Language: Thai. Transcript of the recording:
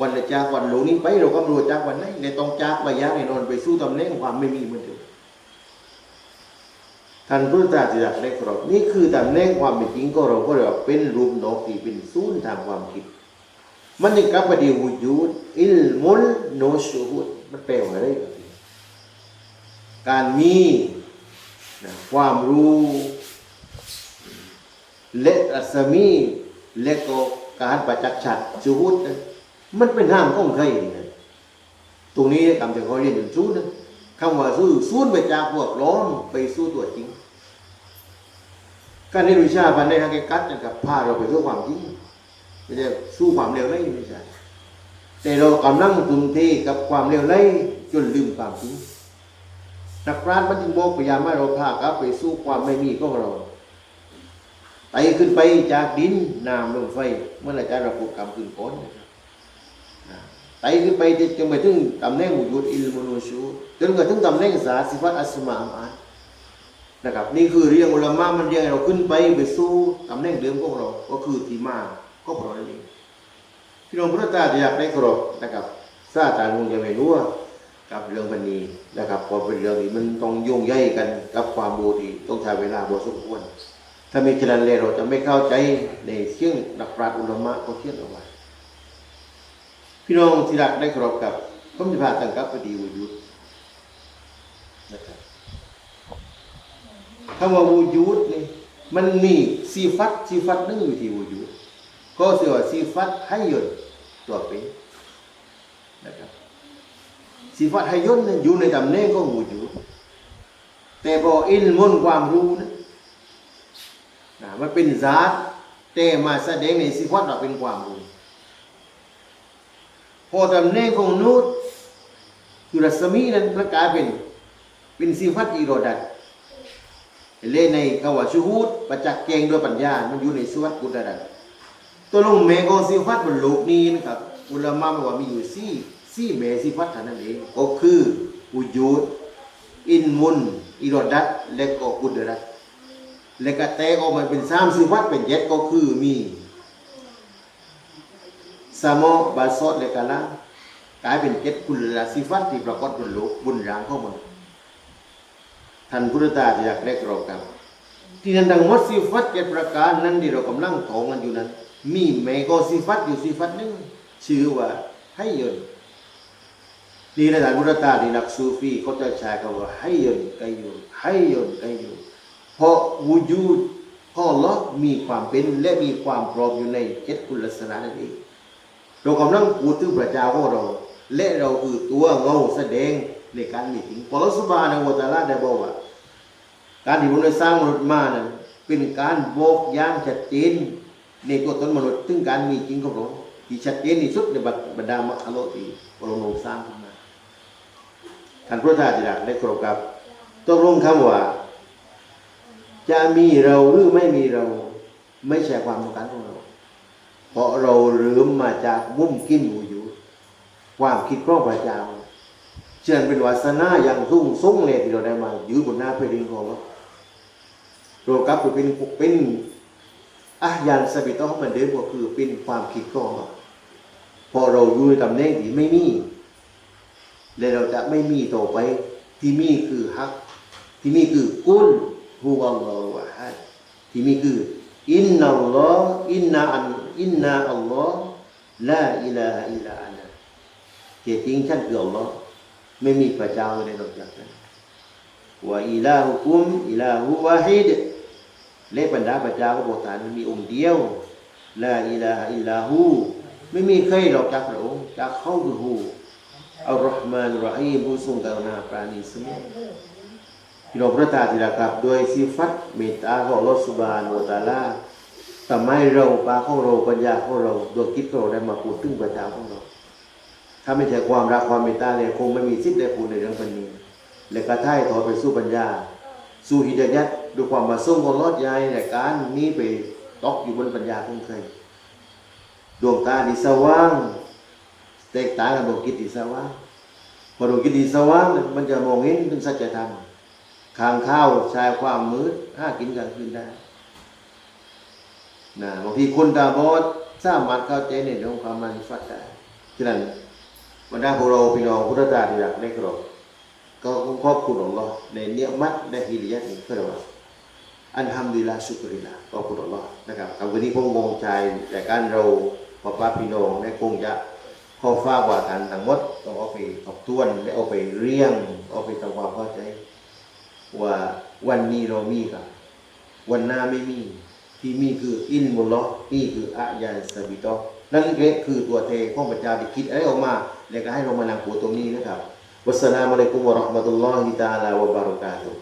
วันละจากวันหลงนี้ไปเราก็ไม่รู้จากวันไหนในต้องจากไปยากในนอนไปสู้ตำแหน่งความไม่มีมือนเดิมท่านพุทธทาสอยากได้ครับนี่คือตำแหน่งความเป็นจริงก็เราก็เรียกว่าเป็นรูปนกที่เป็นศูนย์ทางความคิด มันยังกลับไปดีวุญูดอิลมุลโนชูฮุดมันแปลว่าอะไรการมีความรู้และรัศมีและก็การประจักษ์ชัดชูฮุดนะ มันเป็นห้ามของใครนะตรงนี้คำที่เขาเรียนอยู่ศูนย์นะคำว่าสู้ศูนไปจากพวกล้อมไปสู้ตัวจริง การเรียนวิชาพันในทางการกัดนะครับพาเราไปสู่ความจริงไม่ใช่สู้ความเร็วไล่ไม่ใช่แต่เรากำลังทุ่มเทกับความเร็วไล่จนลืมความจริงนักปราชญ์มันจึงบอกพยายามให้เราพากับไปสู้ความไม่มีของเราไต่ขึ้นไปจากดินน้ำลมไฟ เมื่ออาจารย์เราพูดกรรมขึ้นก้นนะครับ ไตขึ้นไปจนไปถึงตำแหน่งอุยุดอิลมุนูชูจนกระทั่งตำแหน่งสาสิฟัตอัสมามานะครับนี่คือเรียงอุลามะมันเรียงเราขึ้นไปไปสู้ตำแหน่งเดิมของเรา ก็คือที่มาก็พราะนั่นเองพี่น้องพระเจ้าอยากได้กรอบนะครับซาตานคงจะไม่รู้ว่ากับเรื่องพันนี้นะครับพอเป็นเรื่องนี้มันต้องโยงใยกันกับความรู้ที่ต้องใช้เวลาพอสมควรถ้าไม่เช่นนั้นเลยเราจะไม่เข้าใจในเชื่องนักปราชญ์อุลามะก็เขียนเอาไว้ พี่น้องที่รักได้กรบกับผมจะพาตั้งกับพอดีวุยุดนะครับคำว่าวุยุดนี่มันมีสีฟัดสีฟัดนึงอยู่ที่วุยุดก็เสียว่าสีฟัดให้ยนตัวเป็นนะครับสีฟัดให้ยนเนี่ยอยู่ในตำแหน่งของวูจูดแต่พออิลมุนความรู้นะนะมันเป็นซาตแต่มาแสดงในสีฟัดเราเป็นความรู้ พอตำแหน่งของนูตคือรัศมีนั้นประกาศเป็นเป็นสีฟัดอีโรดัตเล่ในคำว่าชูฮูดประจักษ์แกงโดยปัญญา มันอยู่ในสวัสดิ์กุฎดัตตัวลงเมโกซิฟัตบนโลกนี้นะครับอุลามะบอกว่ามีอยู่สี่สี่เมซิฟัตเท่านั้นเองก็คืออุจูดอินมุนอิรอดัตและก็กุดรัตและก็แตกออกมาเป็นสามสิฟัตเป็นเจ็ดก็คือมี สามอบาซอดและกาละกลายเป็นเจ็ดคุณละสิฟัตที่ปรากฏบนโลกบนร่างของมันท่านพุทธตาอยากได้กรอบกันที่นั้นทั้งมดสิฟัตเจ็ดประการนั้นที่เรากำลังถองกันอยู่นั้น มีเมโกสิฟัตอยู่สิฟัตหนึงชื่อว่าให้ยนต์นี่ในทางพุทธตาที่นักซูฟีเขาจะใช้คำว่าให้ยนต์กยุนให้ยนต์กยุนเพราะวูจูดพ่อลอมีความเป็นและมีความพร้อมอยู่ในเจ็ดคุณลักษณะนั่นเอง เรากำลังพูดถึงพระเจ้าของเรา และเราคือตัวเงาแสดงในการมีจริงพอรัสบาในวตาลาได้บอกว่า การที่พระองค์สร้างมนุษย์มานั้นเป็นการบอกย่างชัดเจนในตัวตนมนุษย์ถึงการมีจริงของพระองค์ที่ชัดเจนที่สุดในบรรดามรรคโลกที่พระองค์ทรงสร้างขึ้นมาท่านพระธาตุได้ครบกับต้องลงคำว่า จะมีเราหรือไม่มีเรา ไม่ใช่ความต้องการของเรา เพราะเราเริ่มมาจากมุ่มกินหมูอยู่ความคิดของพระเจ้าเชื่อเป็นวาสนาอย่างสูงส่งเลยที่เราได้มาอยู่บนหน้าแผ่นดินของเราเรากลับไปเป็นเป็นอาญานสบิตของมันเดิมก็คือเป็นความคิดของเราพอเราอยู่ในตำแหน่งที่ไม่มีและเราจะไม่มีต่อไปที่มีคือฮัก ที่มีคือกุลฮูวัลลอฮุวะฮัดที่มีคืออินนัลลอฮ์อินนาอัน อินนาอัลลอฮ์ลาอิลาฮะอิลลาอันะเจจริงฉันคืออัลลอฮ์ไม่มีพระเจ้าในโลกจากนั้นว่าอิลาฮุคุมอิลาฮุวาฮิดและบรรดาพระเจ้าก็บอกฐานมีองค์เดียวลาอิลาฮะอิลลาฮูไม่มีใครหรอกจากพระองค์จากเขาคือฮูอัลลอฮ์มานรอฮีมผู้ทรงกรุณาปราณีเสมอพี่น้องพระตาที่รักครับโดยสิฟัตเมตตาของลอสุบานวตาลา ทำให้เราปาของเราปัญญาของเราดวงคิดของเราได้มาพูดถึงพระเจ้าของเรา ถ้าไม่ใช่ความรักความเมตตาเนี่ยคงไม่มีสิทธิ์ได้พูดในเรื่องพันนี้และกระท่ายถอยไปสู่ปัญญา สู่ฮิดยัดด้วยความมาส่งของรอดยายในการนี้ไปตอกอยู่บนปัญญาของใครดวงตาที่สว่างแตกต่างกับดวงกิจที่สว่างพอดวงกิจที่สว่างมันจะมองเห็นถึงสัจธรรมข้างข้าวชายความมืดห้ากินกลางคืนได้ นะบางทีคนตาบอดสามารถเข้าใจในเรื่องความมันฟัดได้ฉะนั้นบรรดาพวกเราพี่น้องพุทธศาสนิกได้กรบก็ขอบคุณอัลลอฮ์ในเนียมัตในฮิริยะนี้ก็เรียกว่าอันฮัมดุลิลลาห์ชุกริลลาห์ขอบคุณอัลลอฮ์นะครับเอาวันนี้พงวงใจแต่การเราพ่อป้าพี่น้องได้คงจะข้อฟ้ากว่ากันทั้งหมดต้องเอาไปทบทวนและเอาไปเรียงเอาไปทำความเข้าใจ ว่าวันนี้เรามีกับวันหน้าไม่มี ที่มีคืออินมุลลอฮ์นี่คืออายาสบิโตนั่นคือตัวเทของพระเจ้าที่คิดอะไรออกมา แล้วก็ให้เรามานั่งหัวตรงนี้นะครับวัสสลามุอะลัยกุมวะเราะห์มะตุลลอฮิตะอาลาวะบะเราะกาตุฮ์